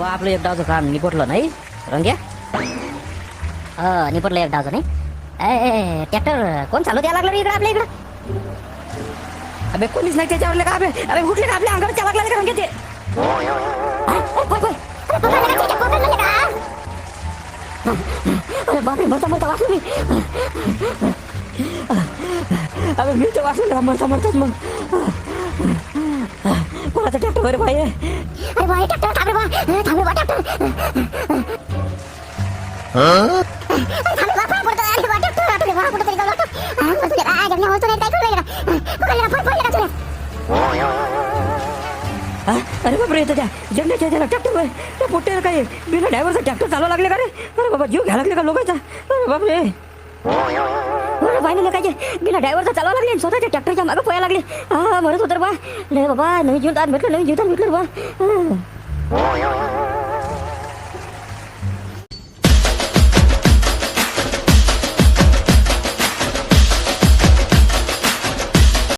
आपलं एक डावचं काम निपटलं नाही रंग्या हो निपटलं एक डावचं नाही ए ट्रॅक्टर कोण चालू द्यायला लागलं रे इकडं आपल्या इकडं अबे कोणीच नाही त्याच्यावर का अबे अबे उठले का आपल्या अंगावर चालक लागले का रंग्या ते अरे बापरे मरता मरता वाचलो मी अबे मी तर वाचलो मरता मरताच मग कोणाचा ट्रॅक्टर वर पाहिजे अरे बा. ट्रॅक्टर थांबे बा थांबे बा ट्रॅक्टर अरे बापरे येतं त्या जगण्याच्या त्याला ट्रॅक्टर पोट्याला काय बिना ड्रायव्हरचा ट्रॅक्टर चालवा लागले का रे? अरे बाबा जीव घ्यायला लागले का लोकांचा? अरे बापरे. अरे बाईने काय बिना ड्रायव्हरचा चालवा लागले स्वतःच्या ट्रॅक्टरच्या मागं पोया लागले. हा म्हणत होतं बा. नाही बाबा नवीन जीवदान भेटलं नवीन जीवदान भेटलं बा.